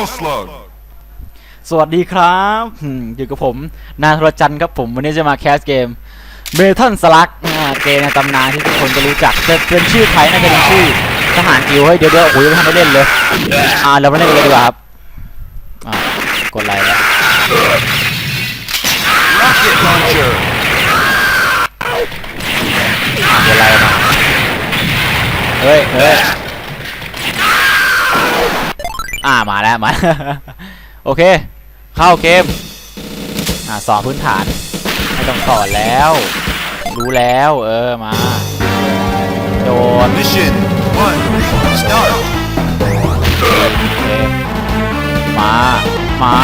Metal Slug. สวัสดีครับอืมอยู่กับผมนานทรจันทร์ครับผม วันนี้จะมาแคสเกมเมทัลสลักเกมในตำนานที่ทุกคนจะรู้จักจะเป็นชื่อไทยน่าจะเป็นชื่อทหารกิวเฮ้ยเดี๋ยวเดี๋ยวโอ้ยยังไม่ทันได้เล่นเลยอ่าเรามาเล่นกันเลยดีกว่าครับอ่ากดไลค์แล้ว Rocket launcher. อ่ากดไลค์มาเฮ้ยเฮ้ย อ่ามาแล้วมาโอเค เข้าเกม อ่าสอนพื้นฐานไม่ต้องสอนแล้ว รู้แล้ว เออมา โดน Mission one. Start. โอเคมา มา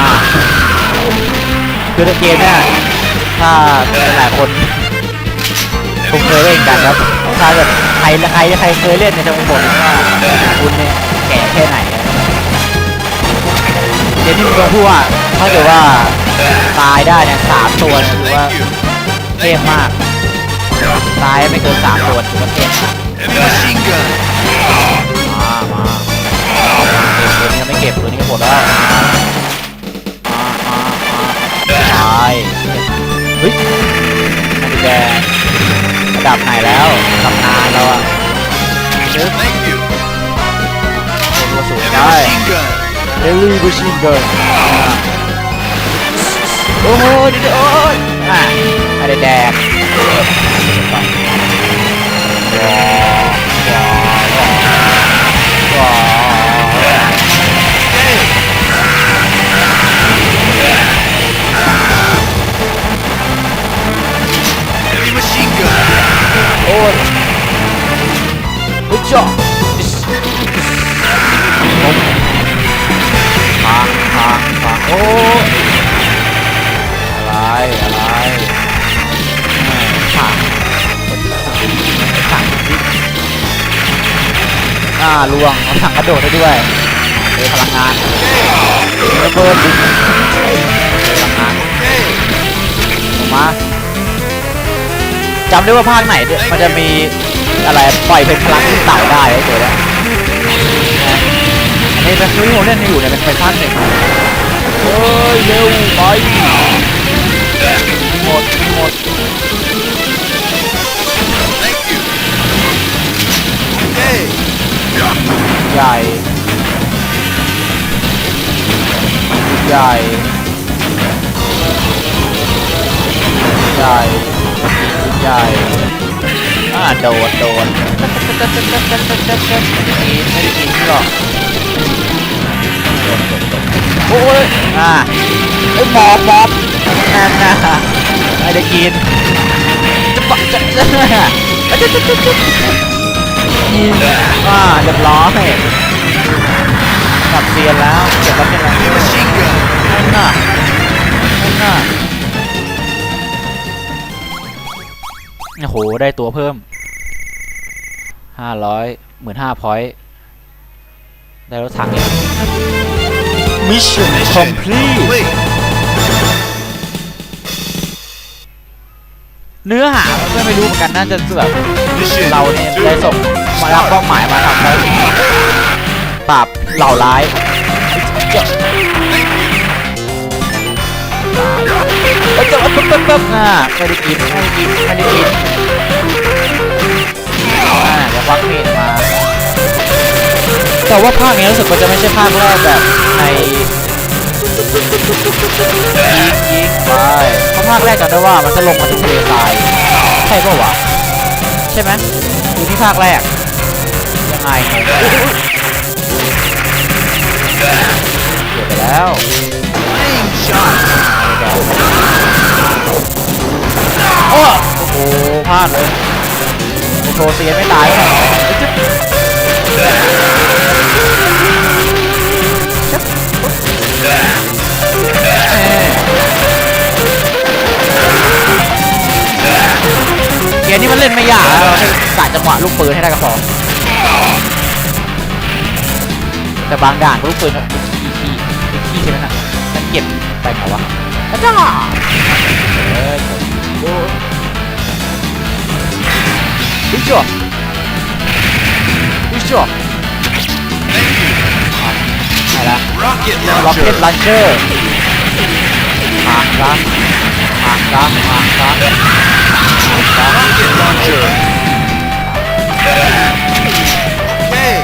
คือในเกมเนี่ยถ้าหลายๆคนคงเคยเล่นกันครับถ้าแบบใครใครใครเคยเล่นเนี่ยจะคงบอกเลยว่าคุณเนี่ยแก่แค่ไหน อะเกมที่ผมพูดว่าถ้าเกิดว่าตายได้เนี่ยสามตัวถือว่าเทพมาก ตายไม่เกินสามตัวถือว่าเทพมากมามาตัวนี้ไม่เก็บตัวนี้หมดแล้วมามามาตายเฮ้ยนาฬิการะดับไหนแล้วตำนานแล้วอะ ว้าวว้าวว้าว Heavy machine gun. โลวงเอาถังกระโดดได้ด้วยเออพลังงานระเบิดดพลังงานมาจำได้ว่าภาคไหนเนี่ยมันจะมีอะไรปล่อยเป็นพลังขึ้นเต่าได้ไอ้ตัวเนี้ยนะอันนี้เป็นที่ผมเล่นอยู่เนี่ยเป็นเป็นภาคหนึ่งเฮ้ยเร็วไปหมดหมด ใหญ่ใหญ่ใหญ่ใหญ่อ่าโดนโดนม่ได้กินไม่ได้กินหรอกโอ้ยอ่าไอ้หมอบหมอบนั่นนะไม่ได้กินจะปะจะจะจะจะ จะจะยิงอ่าเรียบร้อยกลับเซียนแล้วเก็บแล้วเป็นไร Heavy machine gun. นั่นน่ะนั่นน่ะโอ้โห ได้ตัวเพิ่มห้าร้อยหมื่นห้าพอยต์ได้รถถังอีก Mission Mission complete เนื้อหาก็ไม่รู้เหมือนกันน่าจะแบบเราเนี่ยได้ส่งมารับเป้าหมายมาทำภารกิจปราบเหล่าร้ายเอ้ยจะปึ๊บปึ๊บปึ๊บอ่าไม่ได้กินไม่ได้กินไม่ได้กินอ่าเดี๋ยวควักมีดมา แต่ว่าภาคนี้รู้สึกว่าจะไม่ใช่ภาคแรกแบบใน ยิงยิงไปเพราะภาคแรกจำได้ว่ามันจะลงมาที่ทะเลทรายใช่ปะวะใช่ไหมดูที่ภาคแรกยังไงเกือบไปแล้วโอ้โหพลาดเลยไอโชเซียนไม่ตายเลย เกมนี้มันเล่นไม่ยากนะเราแค่กะจังหวะลูกปืนให้ได้ก็พอแต่บางด่านลูกปืนมันขี้ขี้ขี้ใช่ไหมนะมันเก็บไปไหนวะอาจารย์เอ้ยโอ้ยวิชววิชว Thank you. อะไรนะล็อกเก็ตลันเชอร์หางซะ Marka, Marka. Rocket launcher. Okay,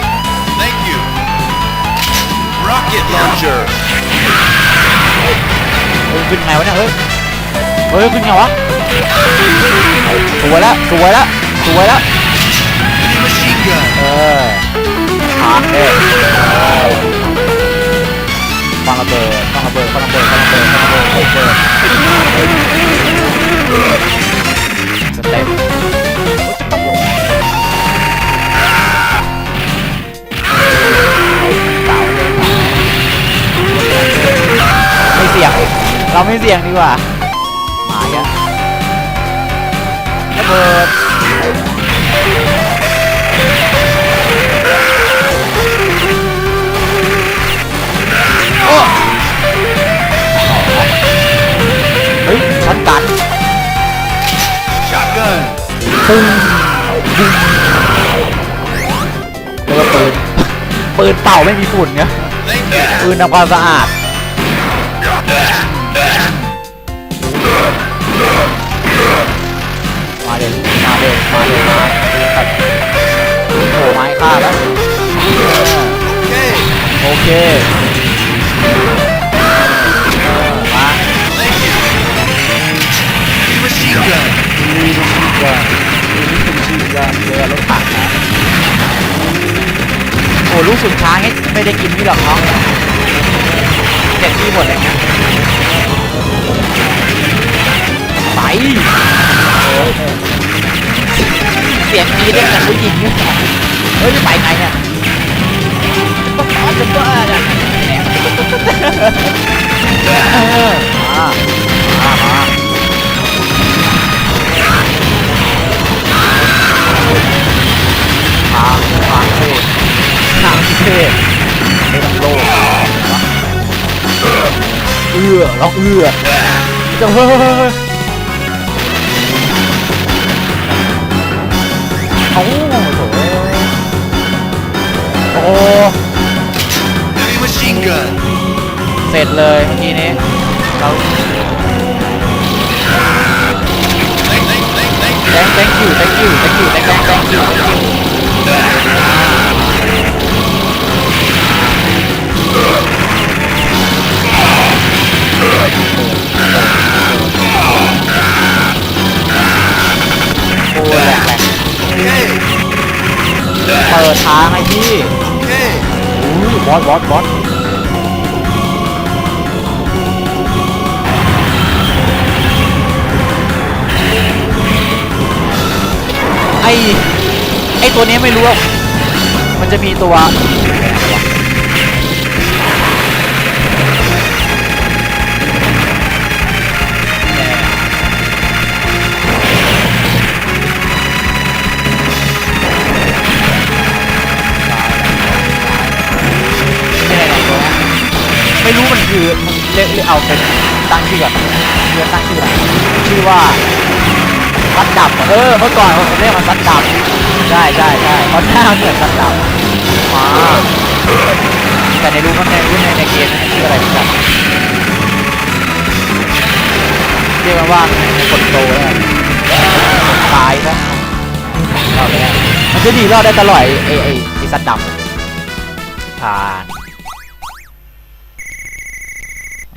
thank you. Rocket launcher. Ôi, vinh mèo nè ơi. Ôi, vinh á. Sủa lá, sủa พังระเบิดฟังระเบิดฟังระเบิดฟังระเบิดฟังระเบิดฟังระเบิดสเต็ปไม่เสี่ยงเราไม่เสี่ยงดีกว่าหมาอีกอะระเบิด ปึ้งยิงแล้วก็ปืนปืนเป่าไม่มีฝุ่นเนี่ยปืนทำความสะอาดมาเด็มาเด็มาเด็มาตัดโอ้โหไม้ฆ่าแล้ว Okay. โอเค ลีลูกชีกันลีลูกชีกันเรือรถถังนะโอ้ลูกสุดช้างนี่ไม่ได้กินนี่หรอกน้องเจ็ดที่หมดเลยนี่ยไปเสียงกรีดได้เหมือนผู้หญิงเนี่ยเฮ้ยไปไงเนี่ยจะบ้าจะบ้าเนี่ย เทพไม่ต้องโลกเอื้อเราเอื้อจะเฮ้ยเอ้าโถ่โอ้ Heavy machine gun. เสร็จเลยเมื่อกี้นี้เรา Thank, thank, thank, thank you. thank thank you thank you thank you thank thank thank you thank you โอ้แหลกแหลกเปิดทางให้พี่ Okay. อุ้ยบอสบอสบอสไอไอตัวนี้ไม่รู้ว่ามันจะมีตัว ไม่รู้มันคือเรียกเรียกเอาเป็นตั้งชื่อก่อนเรียกตั้งชื่ออะไรชื่อว่าซัดดับเออเมื่อก่อนเขาเรียกมันซัดดับใช่ใช่ใช่เพราะหน้าเหมือนซัดดับมาแต่ในรูปมันในรูปในในเกมมันชื่ออะไรไม่รู้เรียกมันว่าในกดโตแล้วกันตายซะรอดไปแล้วมันจะหนีรอดได้ตลอดไอ้ไอ้ไอ้ไอ้ซัดดับผ่าน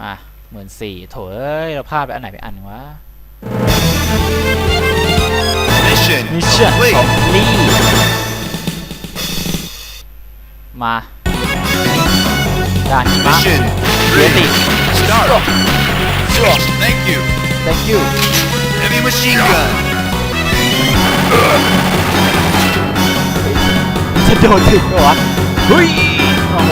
อะหมื่นสี่โถเอ้ยเราพลาดไปอันไหนไปอันวะ Mission มิชชั่น complete. ของลี่มาด่านหิมะ Mission เรีย three. ติ Start. Thank you. thank you Heavy machine gun. จะโดนถึงเหรอวะเฮ้ยโอ้โห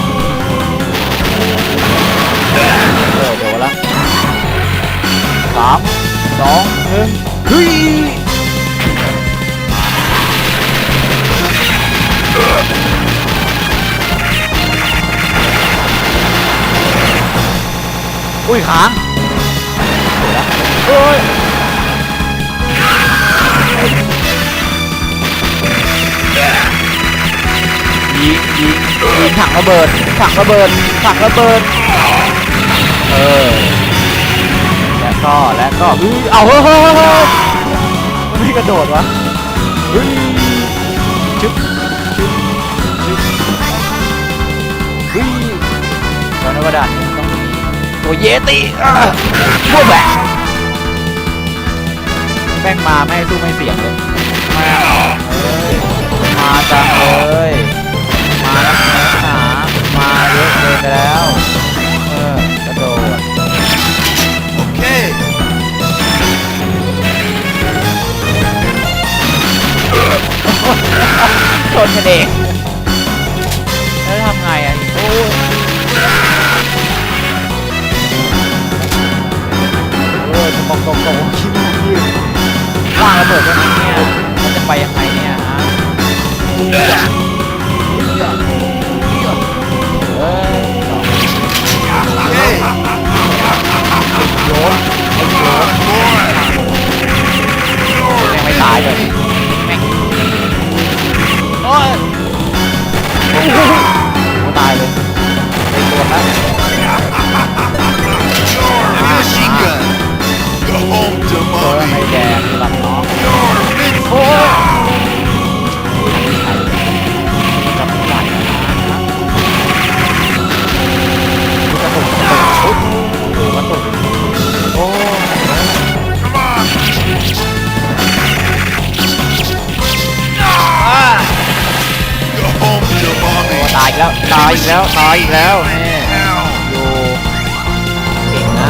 ามสองหนึ่งเฮ้ยอุ้ยค้างเดี๋ยวละเฮ้ยยิงยิงยิงถังระเบิดถังระเบิดถังระเบิดเออ ก็แล้วก็เฮ้ยเอาเฮ้ยเฮ้ยไม่กระโดดวะเฮ้ยชึบชึบชึบเฮ้ยตอนนี้ว่าด่านต้องมีตัวเยติพวกแบกแม่งมาไม่สู้ไม่เสียงเลยมาเอ้ยมาจังเลยมาแล้ว ชนกันเองแล้วทำไงอะโอ้ยโอ้ยจะบอกตรงๆคิดไม่ยืดว่างระเบิดได้ไหมเนี่ยมันจะไปยังไงเนี่ยฮะ อีกแล้วตายอีกแล้วนี่ Now. อยู่เก่งนะ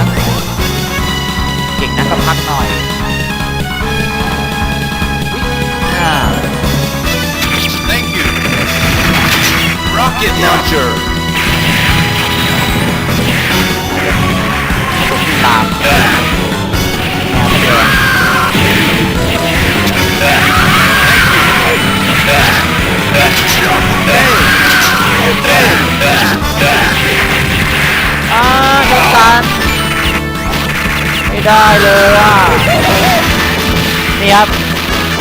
เก่งนะก็พักหน่อยอ่า Thank you. Rocket launcher. ไม่ได้เลยอะนี่ครับ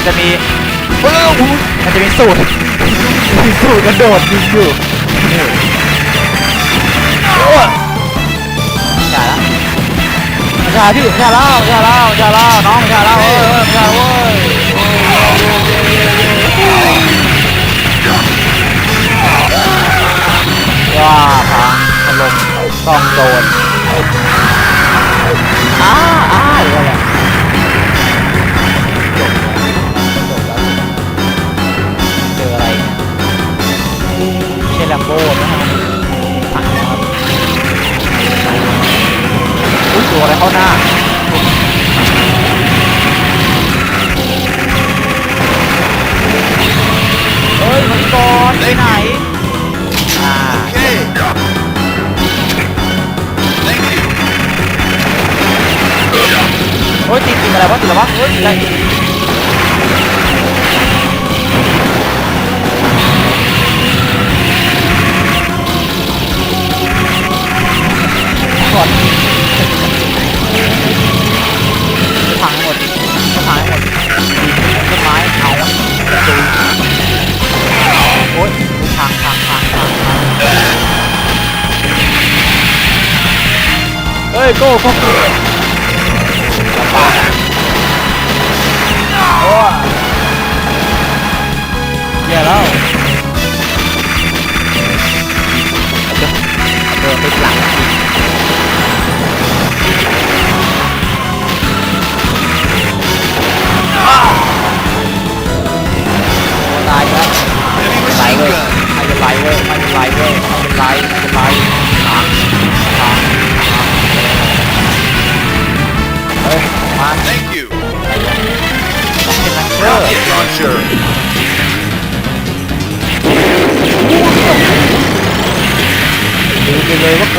จะมีมันจะมีสูตรมีสูตรกระโดดยิงอยู่นี่โอ้ยไม่ใช่ละไม่ใช่พี่ไม่ใช่แล้วไม่ใช่แล้วไม่ใช่แล้วน้องไม่ใช่แล้วเออไม่ใช่เว้ยว้าพังถล่มต้องโดน ไปไหนอ่า Okay. Thank you. โอ้ยติดติดอะไรวะติดอะไรวะเฮ้ยอะไร เฮ้ยโก้โก้โก้โอ้ยแย่แล้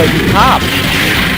ไป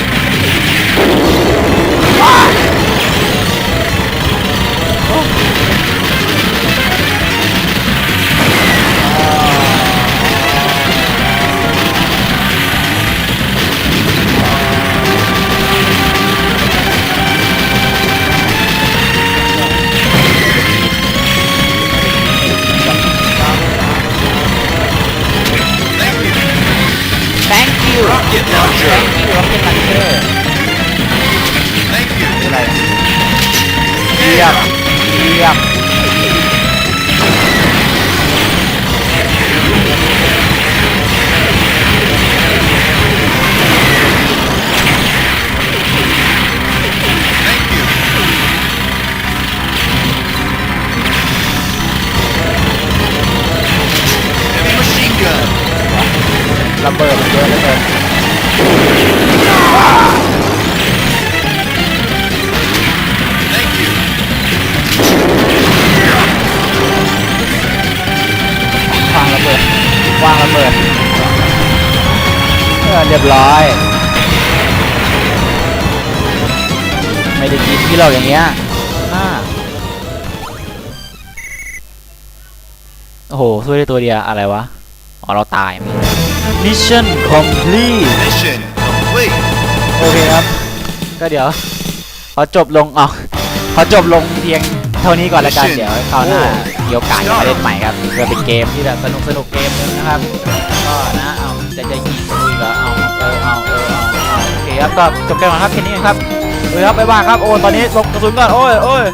ยบร้อย ไม่ได้กินพี่เราอย่างเงี้ยอ่าโอ้โหช่วยได้ตัวเดียวอะไรวะ อ๋อ เราตายมิชชั่นคอมพลีท Mission complete. โอเคครับ ก็เดี๋ยวขอจบลงเอาขอจบลงเพียงเท่านี้ก่อนละกัน เดี๋ยวคราวหน้ามีโอกาสจะมาเล่นใหม่ครับเพื่อเป็นเกมที่แบบสนุกสนุกเกมนึงนะครับ ก็นะ เอาจะจ คครับก็จบกันก่อนครับแค่นี้เองครับเลยครับบ๊ายบายครับโอ้ตอนนี้ลงกระสุนก่อนโอ้ยโอ้ย